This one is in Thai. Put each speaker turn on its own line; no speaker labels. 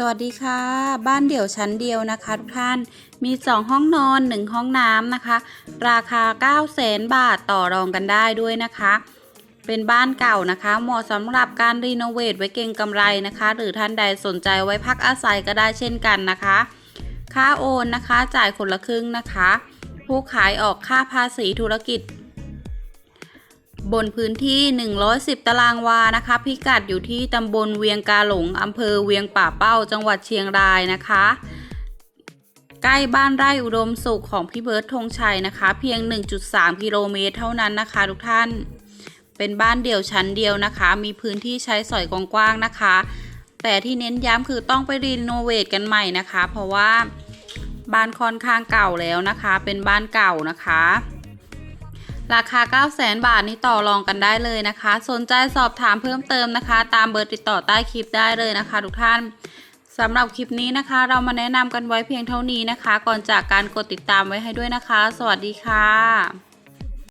สวัสดีค่ะ บ้านเดี่ยวชั้นเดียวนะคะ ทุกท่านมี 2 ห้องนอน 1 ห้องน้ำนะคะ ราคา 9 0 0แสนบาทต่อรองกันได้ด้วยนะคะ เป็นบ้านเก่านะคะ เหมาะสำหรับการรีโนเวทไว้เก็งกำไรนะคะ หรือท่านใดสนใจไว้พักอาศัยก็ได้เช่นกันนะคะ ค่าโอนนะคะจ่ายคนละครึ่งนะคะ ผู้ขายออกค่าภาษีธุรกิจ บนพื้นที่ 110 ตารางวานะคะ พิกัดอยู่ที่ตำบลเวียงกาหลงอำเภอเวียงป่าเป้า จังหวัดเชียงรายนะคะ ใกล้บ้านไร่อุดมสุขของพี่เบิร์ดธงชัยนะคะ เพียง 1.3 กิโลเมตรเท่านั้นนะคะ ทุกท่าน เป็นบ้านเดี่ยวชั้นเดียวนะคะ มีพื้นที่ใช้สอยกว้างๆนะคะ แต่ที่เน้นย้ำคือต้องไปรีโนเวทกันใหม่นะคะ เพราะว่าบ้านค่อนข้างเก่าแล้วนะคะ เป็นบ้านเก่านะคะ ราคา 9 0 0 0 0 0บาทนี้ต่อรองกันได้เลยนะคะ สนใจสอบถามเพิ่มเติมนะคะ ตามเบอร์ติดต่อใต้คลิปได้เลยนะคะ ทุกท่านสำหรับคลิปนี้นะคะ เรามาแนะนำกันไว้เพียงเท่านี้นะคะ ก่อนจากการกดติดตามไว้ให้ด้วยนะคะ สวัสดีค่ะ